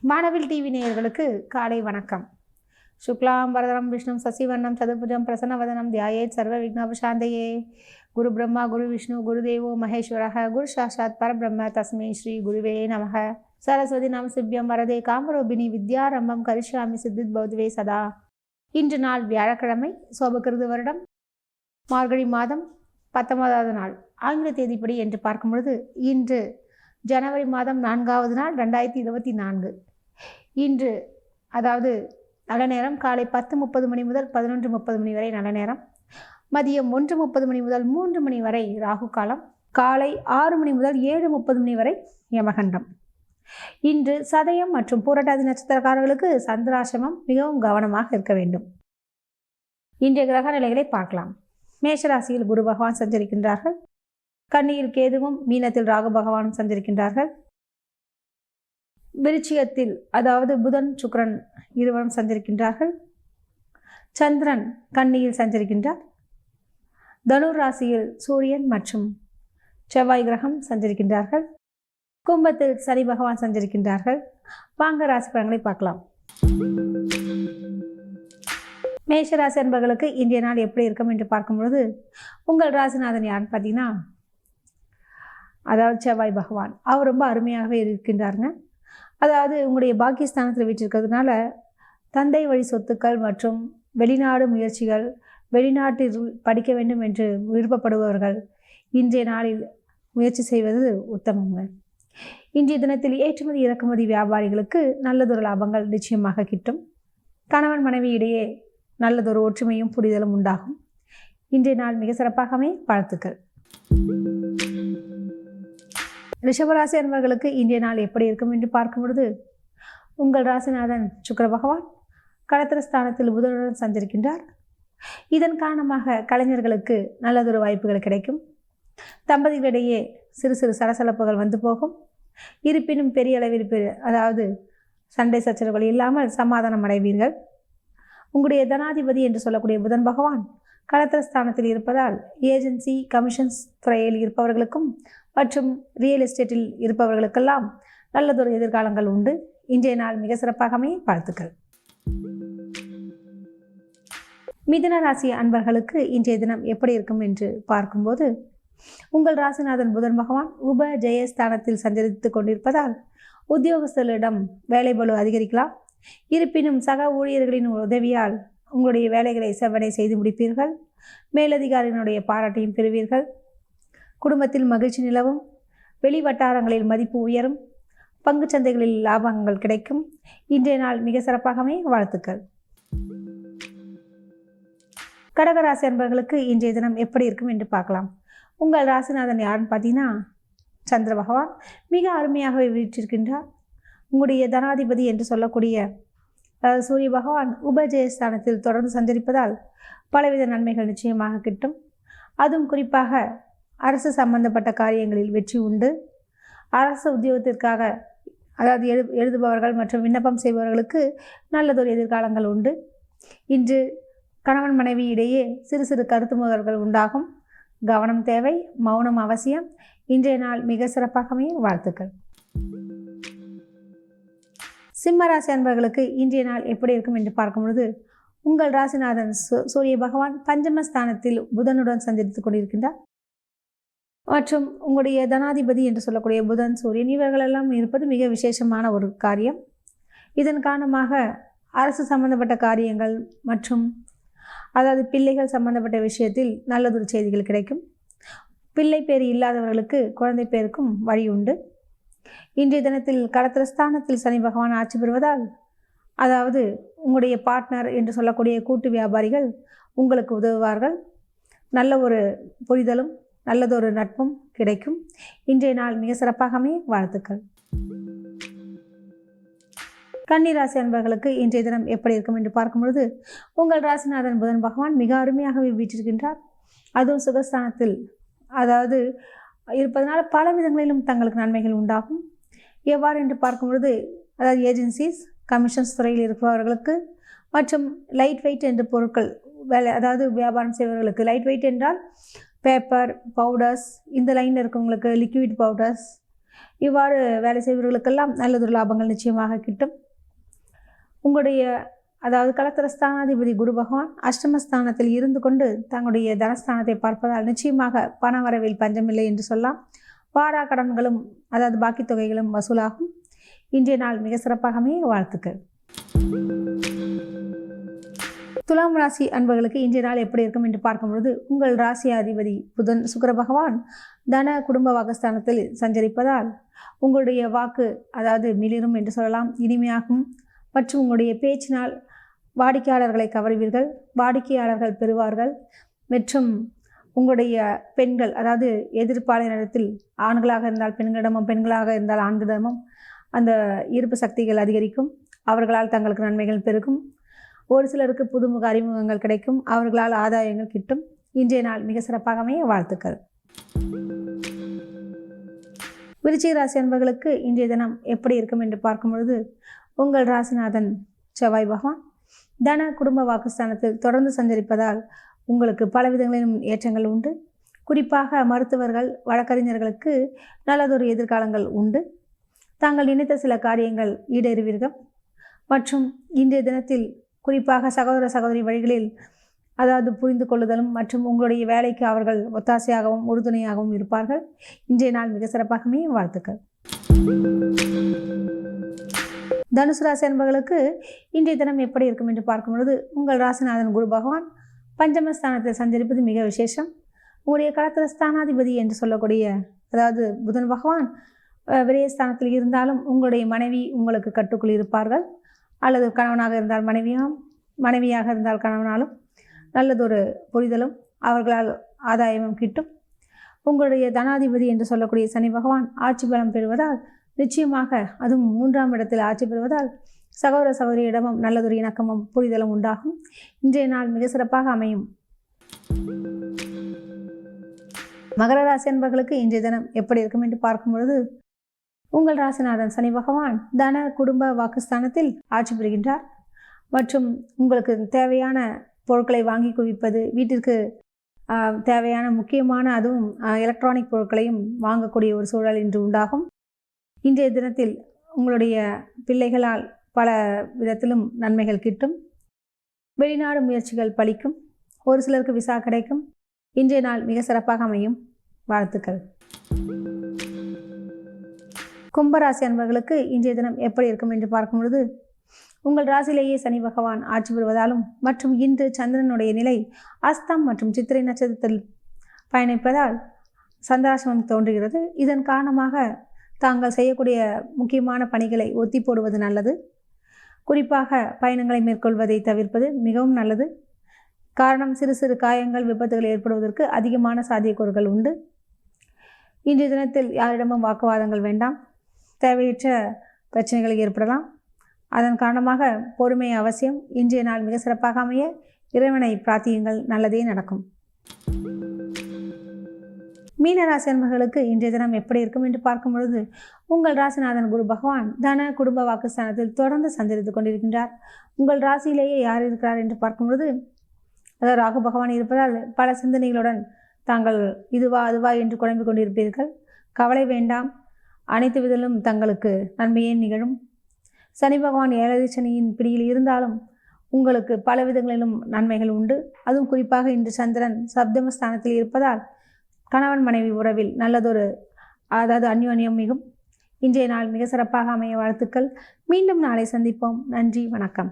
வானவில் டிவி நேயர்களுக்கு காலை வணக்கம். சுக்லாம் வரதரம் விஷ்ணு சசிவர்ணம் சதுர்புஜம் பிரசன்னவதனம் தியாயே சர்வ விக்னபசாந்தையே. குரு பிரம்மா குரு விஷ்ணு குருதேவோ மகேஸ்வரக குரு சாஷாத் பரபிரம்ம தஸ்மே ஸ்ரீ குருவே நமக. சரஸ்வதி நாம் சிவ்யம் வரதே காமரோபிணி வித்யாரம்பம் கரிஷாமி சித்தித் பௌத்வே சதா. இன்று நாள் வியாழக்கிழமை சோபகிருது வருடம் மார்கழி மாதம் பத்தொன்பதாவது நாள். ஆங்கில தேதிப்படி என்று பார்க்கும் பொழுது இன்று ஜனவரி மாதம் நான்காவது நாள் ரெண்டாயிரத்தி இருபத்தி நான்கு. இன்று அதாவது நல்ல நேரம் காலை பத்து முப்பது மணி முதல் பதினொன்று முப்பது மணி வரை நல்ல நேரம். மதியம் ஒன்று முப்பது மணி முதல் மூன்று மணி வரை ராகு காலம். காலை ஆறு மணி முதல் ஏழு முப்பது மணி வரை யமகண்டம். இன்று சதயம் மற்றும் பூரட்டாதி நட்சத்திரக்காரர்களுக்கு சந்திராசிரமம் மிகவும் கவனமாக இருக்க வேண்டும். இன்றைய கிரக நிலைகளை பார்க்கலாம். மேஷராசியில் குரு பகவான் சஞ்சரிக்கின்றார்கள். கன்னியில் கேதுவும் மீனத்தில் ராகு பகவானும் சந்திருக்கின்றார்கள் விருச்சிகத்தில் அதாவது புதன் சுக்ரன் இருவரும் சந்திருக்கின்றார்கள் சந்திரன் கன்னியில் சஞ்சரிக்கின்றார். தனுர் ராசியில் சூரியன் மற்றும் செவ்வாய் கிரகம் சஞ்சரிக்கின்றார்கள். கும்பத்தில் சனி பகவான் சஞ்சரிக்கின்றார்கள். வாங்க ராசி பலன்களை பார்க்கலாம். மேஷராசி என்பவர்களுக்கு இன்றைய நாள் எப்படி இருக்கும் என்று பார்க்கும் பொழுது உங்கள் ராசிநாதன் யாருன்னு பார்த்தீங்கன்னா அதாவது செவ்வாய் பகவான் அவர் ரொம்ப அருமையாகவே இருக்கின்றாருங்க. அதாவது உங்களுடைய பாக்கியஸ்தானத்தில் வீட்டிருக்கிறதுனால தந்தை வழி சொத்துக்கள் மற்றும் வெளிநாடு முயற்சிகள் வெளிநாட்டில் படிக்க வேண்டும் என்று விருப்பப்படுபவர்கள் இன்றைய நாளில் முயற்சி செய்வது உத்தமங்க. இன்றைய தினத்தில் ஏற்றுமதி இறக்குமதி வியாபாரிகளுக்கு நல்லதொரு லாபங்கள் நிச்சயமாக கிட்டும். கணவன் மனைவி இடையே நல்லதொரு ஒற்றுமையும் புரிதலும் உண்டாகும். இன்றைய நாள் மிக சிறப்பாகவே வாழ்த்துக்கள். ரிஷபராசி அன்பர்களுக்கு இன்றைய நாள் எப்படி இருக்கும் என்று பார்க்கும் பொழுது உங்கள் ராசிநாதன் சுக்கர பகவான் கடத்திரஸ்தானத்தில் புதனுடன் சஞ்சரிக்கின்றார். இதன் காரணமாக கலைஞர்களுக்கு நல்லதொரு வாய்ப்புகள் கிடைக்கும். தம்பதிகளிடையே சிறு சிறு சலசலப்புகள் வந்து போகும். இருப்பினும் பெரிய அளவில் அதாவது சண்டை சச்சரவுகள் இல்லாமல் சமாதானம் அடைவீர்கள். உங்களுடைய தனாதிபதி என்று சொல்லக்கூடிய புதன் பகவான் களத்திரஸ்தானத்தில் இருப்பதால் ஏஜென்சி கமிஷன்ஸ் துறையில் இருப்பவர்களுக்கும் மற்றும் ரியல் எஸ்டேட்டில் இருப்பவர்களுக்கெல்லாம் நல்லதொரு எதிர்காலங்கள் உண்டு. இன்றைய நாள் மிக சிறப்பாகவே வாழ்த்துக்கள். மிதுன ராசி அன்பர்களுக்கு இன்றைய தினம் எப்படி இருக்கும் என்று பார்க்கும்போது உங்கள் ராசிநாதன் புதன் பகவான் உப ஜெயஸ்தானத்தில் சஞ்சரித்துக் கொண்டிருப்பதால் உத்தியோகஸ்தர்களிடம் வேலை பளு அதிகரிக்கலாம். இருப்பினும் சக ஊழியர்களின் உதவியால் உங்களுடைய வேலைகளை செவ்வனை செய்து முடிப்பீர்கள். மேலதிகாரியினுடைய பாராட்டையும் பெறுவீர்கள். குடும்பத்தில் மகிழ்ச்சி நிலவும். வெளி வட்டாரங்களில் மதிப்பு உயரும். பங்குச் சந்தைகளில் லாபங்கள் கிடைக்கும். இன்றைய நாள் மிக சிறப்பாகவே வாழ்த்துக்கள். கடகராசி அன்பர்களுக்கு இன்றைய தினம் எப்படி இருக்கும் என்று பார்க்கலாம். உங்கள் ராசிநாதன் யாருன்னு பார்த்தீங்கன்னா சந்திர பகவான். மிக அருமையாகவே வீற்றிருக்கின்றார். உங்களுடைய தனாதிபதி என்று சொல்லக்கூடிய சூரிய பகவான் உபஜயஸ்தானத்தில் தொடர்ந்து சஞ்சரிப்பதால் பலவித நன்மைகள் நிச்சயமாக கிட்டும். அதுவும் குறிப்பாக அரசு சம்பந்தப்பட்ட காரியங்களில் வெற்றி உண்டு. அரசு உத்தியோகத்திற்காக அதாவது எழு எழுதுபவர்கள் மற்றும் விண்ணப்பம் செய்பவர்களுக்கு நல்லதொரு எதிர்காலங்கள் உண்டு. இன்று கணவன் மனைவி இடையே சிறு சிறு கருத்து முதல்கள் உண்டாகும். கவனம் தேவை மௌனம் அவசியம். இன்றைய நாள் மிக சிறப்பாகவே வாழ்த்துக்கள். சிம்ம ராசி அன்பர்களுக்கு இன்றைய நாள் எப்படி இருக்கும் என்று பார்க்கும் பொழுது உங்கள் ராசிநாதன் சூரிய பகவான் பஞ்சமஸ்தானத்தில் புதனுடன் சந்தித்துக் கொண்டிருக்கின்றார். மற்றும் உங்களுடைய தனாதிபதி என்று சொல்லக்கூடிய புதன் சூரியன் இவர்களெல்லாம் இருப்பது மிக விசேஷமான ஒரு காரியம். இதன் காரணமாக அரசு சம்பந்தப்பட்ட காரியங்கள் மற்றும் அதாவது பிள்ளைகள் சம்பந்தப்பட்ட விஷயத்தில் நல்லதொரு செய்திகள் கிடைக்கும். பிள்ளை பேர் இல்லாதவர்களுக்கு குழந்தை பேருக்கும் வழி உண்டு. இன்றைய தினத்தில் கடத்திரஸ்தானத்தில் சனி பகவான் ஆட்சி பெறுவதால் அதாவது உங்களுடைய பார்ட்னர் என்று சொல்லக்கூடிய கூட்டு வியாபாரிகள் உங்களுக்கு உதவுவார்கள். நல்ல ஒரு புரிதலும் நல்லதொரு நட்பும் கிடைக்கும். இன்றைய நாள் மிக சிறப்பாகவே வாழ்த்துக்கள். கன்னி ராசி அன்பர்களுக்கு இன்றைய தினம் எப்படி இருக்கும் என்று பார்க்கும் பொழுது உங்கள் ராசிநாதன் புதன் பகவான் மிக அருமையாகவே வீற்றிருக்கின்றார். அதுவும் சுகஸ்தானத்தில் அதாவது இருப்பதனால் பல விதங்களிலும் தங்களுக்கு நன்மைகள் உண்டாகும். எவ்வாறு என்று பார்க்கும் பொழுது அதாவது ஏஜென்சிஸ் கமிஷன்ஸ் துறையில் இருப்பவர்களுக்கு மற்றும் லைட் வெயிட் என்ற பொருட்கள் வேலை அதாவது வியாபாரம் செய்பவர்களுக்கு லைட் வெயிட் என்றால் பேப்பர் பவுடர்ஸ் இந்த லைனில் இருக்கவங்களுக்கு லிக்விட் பவுடர்ஸ் இவ்வாறு வேலை செய்பவர்களுக்கெல்லாம் நல்லதொரு லாபங்கள் நிச்சயமாக கிட்டும். உங்களுடைய அதாவது கலத்திரஸ்தானாதிபதி குரு பகவான் அஷ்டமஸ்தானத்தில் இருந்து கொண்டு தங்களுடைய தனஸ்தானத்தை பார்ப்பதால் நிச்சயமாக பண வரவில் பஞ்சமில்லை என்று சொல்லலாம். பாரா கடன்களும் அதாவது பாக்கி தொகைகளும் வசூலாகும். இன்றைய நாள் மிக சிறப்பாகவே வாழ்த்துக்கள். துலாம் ராசி அன்பர்களுக்கு இன்றைய நாள் எப்படி இருக்கும் என்று பார்க்கும்பொழுது உங்கள் ராசி அதிபதி புதன் சுக்கர பகவான் தன குடும்ப வாக்குஸ்தானத்தில் சஞ்சரிப்பதால் உங்களுடைய வாக்கு அதாவது மிளிரும் என்று சொல்லலாம் இனிமையாகும். மற்றும் உங்களுடைய பேச்சினால் வாடிக்கையாளர்களை கவர்வீர்கள் வாடிக்கையாளர்கள் பெறுவார்கள். மற்றும் உங்களுடைய பெண்கள் அதாவது எதிர்ப்பாளரிடத்தில் ஆண்களாக இருந்தால் பெண்களிடமும் பெண்களாக இருந்தால் ஆண்களிடமும் அந்த ஈர்ப்பு சக்திகள் அதிகரிக்கும். அவர்களால் தங்களுக்கு நன்மைகள் பெருகும். ஒரு சிலருக்கு புதுமுக அறிமுகங்கள் கிடைக்கும். அவர்களால் ஆதாயங்கள் கிட்டும். இன்றைய நாள் மிக சிறப்பாக அமைய வாழ்த்துக்கள். விருச்சிக ராசி அன்பர்களுக்கு இன்றைய தினம் எப்படி இருக்கும் என்று பார்க்கும் பொழுது உங்கள் ராசிநாதன் செவ்வாய் பகவான் தன குடும்ப வாக்குஸ்தானத்தில் தொடர்ந்து சஞ்சரிப்பதால் உங்களுக்கு பல விதங்களிலும் ஏற்றங்கள் உண்டு. குறிப்பாக மருத்துவர்கள் வழக்கறிஞர்களுக்கு நல்லதொரு எதிர்காலங்கள் உண்டு. தாங்கள் நினைத்த சில காரியங்கள் ஈடேறுவீர்கள். மற்றும் இன்றைய தினத்தில் குறிப்பாக சகோதர சகோதரி வழிகளில் அதாவது புரிந்து கொள்ளுதலும் மற்றும் உங்களுடைய வேலைக்கு அவர்கள் ஒத்தாசையாகவும் உறுதுணையாகவும் இருப்பார்கள். இன்றைய நாள் மிக சிறப்பாகவே வாழ்த்துக்கள். தனுசு ராசி அன்பர்களுக்கு இன்றைய தினம் எப்படி இருக்கும் என்று பார்க்கும் பொழுது உங்கள் ராசிநாதன் குரு பகவான் பஞ்சமஸ்தானத்தில் சஞ்சரிப்பது மிக விசேஷம். உங்களுடைய களத்திர ஸ்தானாதிபதி என்று சொல்லக்கூடிய அதாவது புதன் பகவான் விரயஸ்தானத்தில் இருந்தாலும் உங்களுடைய மனைவி உங்களுக்கு கட்டுக்குள் இருப்பார்கள். அல்லது கணவனாக இருந்தால் மனைவியும் மனைவியாக இருந்தால் கணவனாலும் நல்லதொரு புரிதலும் அவர்களால் ஆதாயமும் கிட்டும். உங்களுடைய தனாதிபதி என்று சொல்லக்கூடிய சனி பகவான் ஆட்சி பலம் பெறுவதால் நிச்சயமாக அதுவும் மூன்றாம் இடத்தில் ஆட்சி பெறுவதால் சகோதர சகோதரியிடமும் நல்லதொரு இணக்கமும் புரிதலும் உண்டாகும். இன்றைய நாள் மிக சிறப்பாக அமையும். மகர ராசி என்பவர்களுக்கு இன்றைய தினம் எப்படி இருக்கும் என்று பார்க்கும் பொழுது உங்கள் ராசிநாதன் சனி பகவான் தன குடும்ப வாக்குஸ்தானத்தில் ஆட்சி பெறுகின்றார் மற்றும் உங்களுக்கு தேவையான பொருட்களை வாங்கி குவிப்பது வீட்டிற்கு தேவையான முக்கியமான அதுவும் எலக்ட்ரானிக் பொருட்களையும் வாங்கக்கூடிய ஒரு சூழல் இன்று உண்டாகும். இன்றைய தினத்தில் உங்களுடைய பிள்ளைகளால் பல விதத்திலும் நன்மைகள் கிட்டும். வெளிநாடு முயற்சிகள் பலிக்கும். ஒரு சிலருக்கு விசா கிடைக்கும். இன்றைய நாள் மிக சிறப்பாக அமையும். வாழ்த்துக்கள். கும்பராசி அன்பர்களுக்கு இன்றைய தினம் எப்படி இருக்கும் என்று பார்க்கும் பொழுது உங்கள் ராசியிலேயே சனி பகவான் ஆட்சி பெறுவதாலும் மற்றும் இன்று சந்திரனுடைய நிலை அஸ்தம் மற்றும் சித்திரை நட்சத்திரத்தில் பயணிப்பதால் சந்திராசிரமம் தோன்றுகிறது. இதன் காரணமாக தாங்கள் செய்யக்கூடிய முக்கியமான பணிகளை ஒத்தி போடுவது நல்லது. குறிப்பாக பயணங்களை மேற்கொள்வதை தவிர்ப்பது மிகவும் நல்லது. காரணம் சிறு சிறு காயங்கள் விபத்துகள் ஏற்படுவதற்கு அதிகமான சாத்தியக்கூறுகள் உண்டு. இன்றைய தினத்தில் யாரிடமும் வாக்குவாதங்கள் வேண்டாம். தேவையற்ற பிரச்சனைகள் ஏற்படலாம். அதன் காரணமாக பொறுமை அவசியம். இன்றைய நாள் மிக சிறப்பாக அமைய இறைவனை பிரார்த்தியுங்கள். நல்லதே நடக்கும். மீன ராசி அன்பர்களுக்கு இன்றைய தினம் எப்படி இருக்கும் என்று பார்க்கும் பொழுது உங்கள் ராசிநாதன் குரு பகவான் தன குடும்ப வாக்குஸ்தானத்தில் தொடர்ந்து சஞ்சரித்துக் கொண்டிருக்கின்றார். உங்கள் ராசியிலேயே யார் இருக்கிறார் என்று பார்க்கும் பொழுது அதாவது ராகு பகவான் இருப்பதால் பல சிந்தனைகளுடன் தாங்கள் இதுவா அதுவா என்று குழம்பிக் கொண்டிருப்பீர்கள். கவலை வேண்டாம். அனைத்து விதிலும் தங்களுக்கு நன்மையே நிகழும். சனி பகவான் ஏழரை சனியின் பிடியில் இருந்தாலும் உங்களுக்கு பல விதங்களிலும் நன்மைகள் உண்டு. அதுவும் குறிப்பாக இன்று சந்திரன் சப்தமஸ்தானத்தில் இருப்பதால் கணவன் மனைவி உறவில் நல்லதொரு அதாவது அந்யோன்யம் மிகும். இன்றைய நாள் மிக சிறப்பாக அமைய வாழ்த்துக்கள். மீண்டும் நாளை சந்திப்போம். நன்றி வணக்கம்.